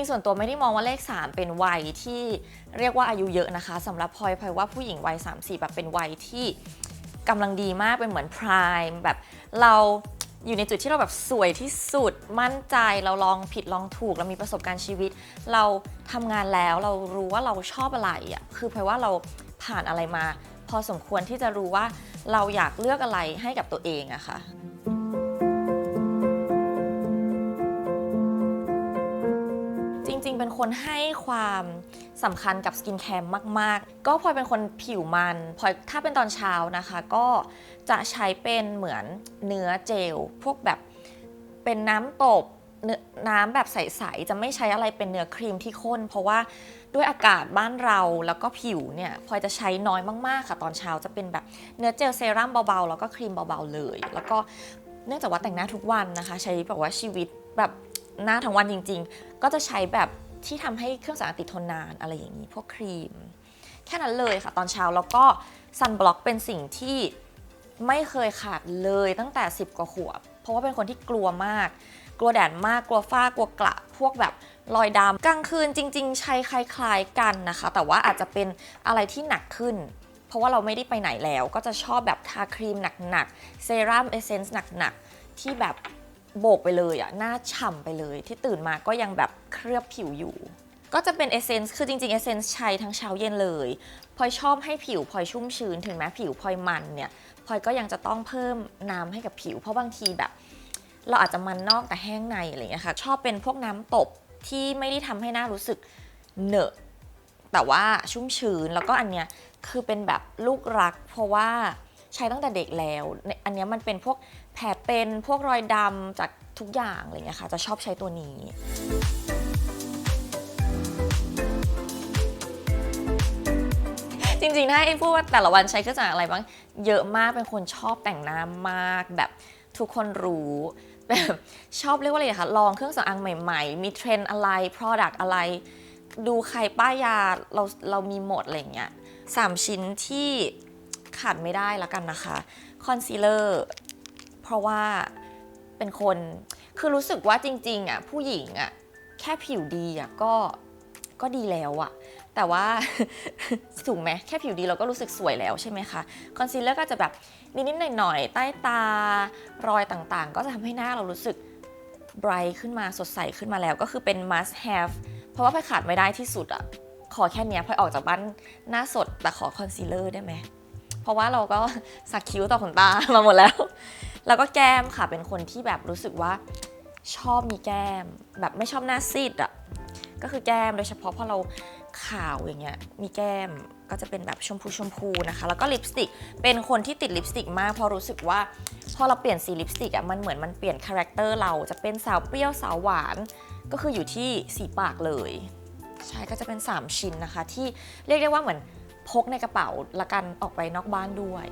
ริง ๆ ส่วนตัวไม่ได้มองว่าเลข 3 เป็นวัยที่เรียกว่าอายุเยอะนะคะสำหรับพลอยพลอยว่าผู้หญิงวัย30แบบเป็นวัยที่กำลังดีมากเป็นเหมือนพรายแบบเราอยู่ในจุดที่เราแบบสวยที่สุดมั่นใจเราลองผิดลองถูกเรามีประสบการณ์ชีวิต เราทำงานแล้วเรารู้ว่าเราชอบอะไรอะคือพลอยว่าเราผ่านอะไรมา พอสมควรที่จะรู้ว่าเราอยากเลือกอะไรให้กับตัวเองอะค่ะ จริง ๆ เป็นคนให้ความสำคัญกับสกินแคร์มาก ๆ ก็พลอยเป็นคนผิวมันพลอยถ้าเป็นตอนเช้านะคะ ก็จะใช้เป็นเหมือนเนื้อเจล พวกแบบเป็นน้ำตบเนื้อน้ำแบบใส ๆ จะไม่ใช้อะไรเป็นเนื้อครีมที่ข้น เพราะว่าด้วยอากาศบ้านเราแล้วก็ผิวเนี่ยพลอยจะใช้น้อยมาก ๆ ค่ะ ตอนเช้าจะเป็นแบบเนื้อเจลเซรั่มเบา ๆ แล้วก็ครีมเบา ๆ เลย แล้วก็เนื่องจากว่าแต่งหน้าทุกวันนะคะ ใช้แบบว่าชีวิตแบบ หน้าทั้งวันจริง ๆ ก็จะใช้แบบที่ทำให้เครื่องสำอางติดทนนานอะไรอย่างนี้ พวกครีม แค่นั้นเลยค่ะตอนเช้าแล้วก็ซันบล็อกเป็นสิ่งที่ไม่เคยขาดเลยตั้งแต่ 10 กว่าขวบ เพราะว่าเป็นคนที่กลัวมาก กลัวแดดมาก กลัวฝ้า กลัวกระพวกแบบรอยดำกลางคืนจริง ๆ ใช้คล้ายๆกันนะคะ แต่ว่าอาจจะเป็นอะไรที่หนักขึ้น เพราะว่าเราไม่ได้ไปไหนแล้ว ก็จะชอบแบบทาครีมหนักๆ เซรั่มเอเซนส์หนักๆ ที่แบบ โบกไปเลยอะหน้าฉ่ำไปเลย ที่ตื่นมาก็ยังแบบเคลือบผิวอยู่ ก็จะเป็นเอเซนส์คือจริงๆเอเซนส์ใช้ทั้งเช้าเย็นเลยพลอยชอบให้ผิวพลอยชุ่มชื้นถึงแม้ผิวพลอยมันเนี่ยพลอยก็ยังจะต้องเพิ่มน้ำให้กับผิว เพราะบางทีแบบ เราอาจจะมันนอกแต่แห้งในอะไรอย่างเงี้ยค่ะชอบเป็นพวกน้ำตบที่ไม่ได้ทำให้หน้ารู้สึกเหนอะแต่ว่าชุ่มชื้นแล้วก็อันเนี้ยคือเป็นแบบลูกรัก เพราะว่า ใช้ตั้งแต่เด็กแล้ว อันนี้มันเป็นพวกแผลเป็นพวกรอยดำจากทุกอย่างอะไรเงี้ยค่ะ จะชอบใช้ตัวนี้จริงๆถ้าไอ้พูดว่าแต่ละวันใช้เครื่องสำอางอะไรบ้าง เยอะมากเป็นคนชอบแต่งหน้ามากแบบทุกคนรู้แบบชอบเรียกว่าอะไรคะลองเครื่องสำอางใหม่ๆ มีเทรนอะไร Product อะไร ดูใครป้ายยาเราเรามีหมดอะไรอย่างเงี้ยสามชิ้นที่ ขาดไม่ได้ละกันนะคะคอนซีลเลอร์เพราะว่าเป็นคนคือรู้สึกว่าจริง ๆอะผู้หญิงอะแค่ผิวดีอะก็ก็ดีแล้วอะแต่ว่าถูกไหมแค่ผิวดีเราก็รู้สึกสวยแล้วใช่ไหมคะคอนซีลเลอร์ก็จะแบบนิดๆหน่อยๆใต้ตารอยต่างๆ ก็จะทำให้หน้าเรารู้สึก bright ขึ้นมาสดใสขึ้นมาแล้วก็คือเป็น must have เพราะว่าพลอยขาดไม่ได้ที่สุดอะขอแค่นี้พลอยออกจากบ้านหน้าสดแต่ขอคอนซีลเลอร์ได้ไหม เพราะว่าเราก็สักคิ้วต่อขนตามาหมดแล้ว แล้วก็แก้มค่ะเป็นคนที่แบบรู้สึกว่าชอบมีแก้ม แบบไม่ชอบหน้าซีดอะก็คือแก้มโดยเฉพาะพอเราขาวอย่างเงี้ยมีแก้มก็จะเป็นแบบชมพูชมพูนะคะ แล้วก็ลิปสติกเป็นคนที่ติดลิปสติกมากเพราะรู้สึกว่าพอเราเปลี่ยนสีลิปสติกอะมันเหมือนมันเปลี่ยนคาแรคเตอร์เราจะเป็นสาวเปรี้ยวสาวหวาน ก็คืออยู่ที่สีปากเลย ใช่ก็จะเป็น 3 ชิ้นนะคะ ที่เรียกได้ว่าเหมือน พกในกระเป๋าละกันออกไปนอกบ้านด้วย